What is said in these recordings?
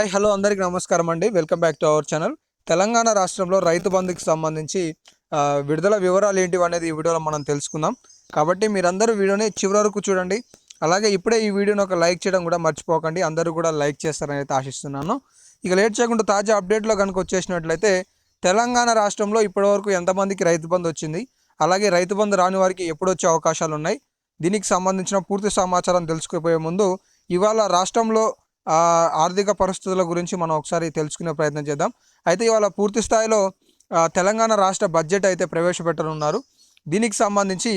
Hi hello అందరికీ నమస్కారం అండి. Welcome back to our channel Telangana రాష్ట్రంలో రైతు బంధుకి సంబంధించి విడుదల వివరాలు ఏంటివి అనేది ఈ వీడియోలో మనం తెలుసుకుందాం. కాబట్టి మీరందరూ వీడియోని చివరి వరకు చూడండి. అలాగే ఇప్పుడే ఈ వీడియోని ఒక లైక్ చేయడం కూడా మర్చిపోకండి. అందరూ కూడా లైక్ చేస్తారని అయితే ఆశిస్తున్నాను. ఇక లేట్ చేయకుండా తాజా అప్డేట్లో కనుక వచ్చేసినట్లయితే తెలంగాణ రాష్ట్రంలో ఇప్పటివరకు ఎంతమందికి రైతు బంధు వచ్చింది? అలాగే రైతు బంధు రాని వారికి ఎప్పుడు వచ్చే అవకాశాలు ఉన్నాయి? దీనికి సంబంధించిన పూర్తి సమాచారం తెలుసుకుపోయే ముందు ఇవాళ రాష్ట్రంలో ఆర్థిక పరిస్థితుల గురించి మనం ఒకసారి తెలుసుకునే ప్రయత్నం చేద్దాం. అయితే ఇవాళ పూర్తి స్థాయిలో తెలంగాణ రాష్ట్ర బడ్జెట్ అయితే ప్రవేశపెట్టనున్నారు. దీనికి సంబంధించి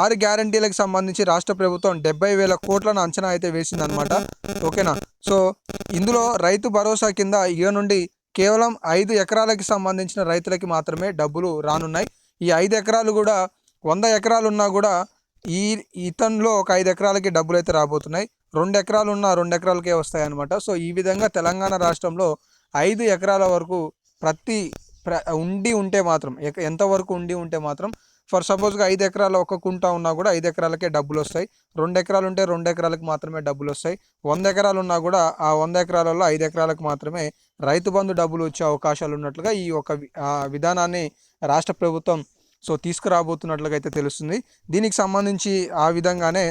ఆరు గ్యారంటీలకు సంబంధించి రాష్ట్ర ప్రభుత్వం డెబ్బై వేల కోట్లను అంచనా అయితే వేసిందనమాట ఓకేనా? సో ఇందులో రైతు భరోసా కింద ఇక నుండి కేవలం ఐదు ఎకరాలకి సంబంధించిన రైతులకి మాత్రమే డబ్బులు రానున్నాయి. ఈ ఐదు ఎకరాలు కూడా వంద ఎకరాలు ఉన్నా కూడా ఈ ఇతనిలో ఒక ఐదు ఎకరాలకి డబ్బులు అయితే రాబోతున్నాయి. రెండు ఎకరాలు ఉన్న రెండు ఎకరాలకే వస్తాయి అనమాట సో ఈ విధంగా తెలంగాణ రాష్ట్రంలో ఐదు ఎకరాల వరకు ప్రతి ప్ర ఉండి ఉంటే మాత్రం ఎక- ఎంతవరకు ఉండి ఉంటే మాత్రం ఫర్ సపోజ్గా ఐదు ఎకరాల ఒక కుంట ఉన్నా కూడా ఐదు ఎకరాలకే డబ్బులు వస్తాయి. రెండు ఎకరాలు ఉంటే రెండు ఎకరాలకు మాత్రమే డబ్బులు వస్తాయి. వంద ఎకరాలు ఉన్నా కూడా ఆ వంద ఎకరాలలో ఐదు ఎకరాలకు మాత్రమే రైతు బంధు డబ్బులు వచ్చే అవకాశాలు ఉన్నట్లుగా ఈ ఒక ఆ విధానాన్ని రాష్ట్ర ప్రభుత్వం సో తీసుకురాబోతున్నట్లుగా అయితే తెలుస్తుంది. దీనికి సంబంధించి ఆ విధంగానే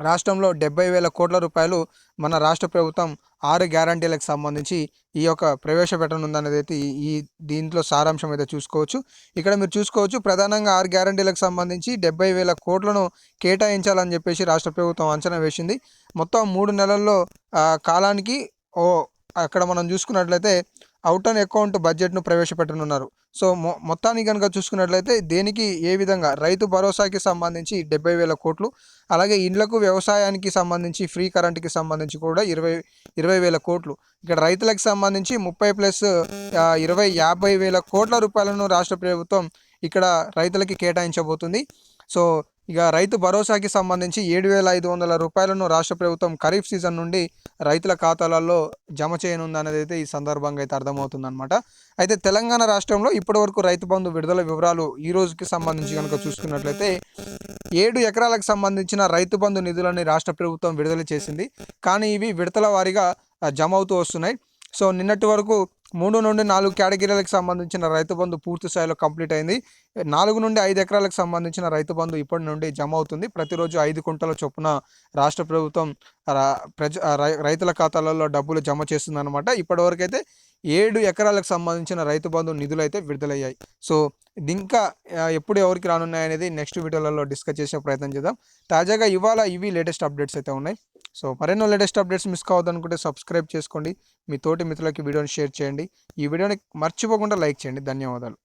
రాష్ట్రంలో డెబ్బై వేల కోట్ల రూపాయలు మన రాష్ట్ర ప్రభుత్వం ఆరు గ్యారంటీలకు సంబంధించి ఈ యొక్క ప్రవేశపెట్టనుందనేది అయితే ఈ- దీంట్లో సారాంశం అయితే చూసుకోవచ్చు. ఇక్కడ మీరు చూసుకోవచ్చు ప్రధానంగా ఆరు గ్యారంటీలకు సంబంధించి డెబ్బై వేల కోట్లను కేటాయించాలని చెప్పేసి రాష్ట్ర ప్రభుత్వం అంచనా వేసింది. మొత్తం మూడు నెలల్లో కాలానికి ఓ అక్కడ మనం చూసుకున్నట్లయితే అవుట్ అండ్ అకౌంట్ బడ్జెట్ను ప్రవేశపెట్టనున్నారు. సో మొ మొత్తాన్ని కనుక చూసుకున్నట్లయితే దేనికి ఏ విధంగా రైతు భరోసాకి సంబంధించి డెబ్బై వేల కోట్లు అలాగే ఇండ్లకు వ్యవసాయానికి సంబంధించి ఫ్రీ కరెంట్కి సంబంధించి కూడా ఇరవై ఇరవై వేల కోట్లు. ఇక్కడ రైతులకు సంబంధించి ముప్పై ప్లస్ ఇరవై యాభై వేల కోట్ల రూపాయలను రాష్ట్ర ప్రభుత్వం ఇక్కడ రైతులకి కేటాయించబోతుంది. సో ఇక రైతు భరోసాకి సంబంధించి ఏడు వేల ఐదు వందల రూపాయలను రాష్ట్ర ప్రభుత్వం ఖరీఫ్ సీజన్ నుండి రైతుల ఖాతాలలో జమ చేయనుందనేది అయితే ఈ సందర్భంగా అయితే అర్థమవుతుంది అనమాట అయితే తెలంగాణ రాష్ట్రంలో ఇప్పటివరకు రైతు బంధు విడుదల వివరాలు ఈ రోజుకి సంబంధించి కనుక చూసుకున్నట్లయితే ఏడు ఎకరాలకు సంబంధించిన రైతు బంధు నిధులని రాష్ట్ర ప్రభుత్వం విడుదల చేసింది. కానీ ఇవి విడతల వారీగా జమ అవుతూ వస్తున్నాయి. సో నిన్నటి వరకు మూడు నుండి నాలుగు కేటగిరీలకు సంబంధించిన రైతు బంధు పూర్తి స్థాయిలో కంప్లీట్ అయింది. నాలుగు నుండి ఐదు ఎకరాలకు సంబంధించిన రైతు బంధు ఇప్పటి నుండి జమ అవుతుంది. ప్రతిరోజు ఐదు కుంటల చొప్పున రాష్ట్ర ప్రభుత్వం ప్రజ రై- రైతుల ఖాతాలలో డబ్బులు జమ చేస్తుంది అనమాట ఇప్పటివరకు అయితే ఏడు ఎకరాలకు సంబంధించిన రైతు బంధు నిధులు అయితే విడుదలయ్యాయి. సో ఇంకా ఎప్పుడు ఎవరికి రానున్నాయి అనేది నెక్స్ట్ వీడియోలలో డిస్కస్ చేసే ప్రయత్నం చేద్దాం. తాజాగా ఇవాళ ఇవి లేటెస్ట్ అప్డేట్స్ అయితే ఉన్నాయి. సో మరెన్నో లేటెస్ట్ అప్డేట్స్ మిస్ కావద్దనుకుంటే సబ్స్క్రైబ్ చేసుకోండి. మీ తోటి మిత్రులకి వీడియోని షేర్ చేయండి. ఈ వీడియోని మర్చిపోకుండా లైక్ చేయండి. ధన్యవాదాలు.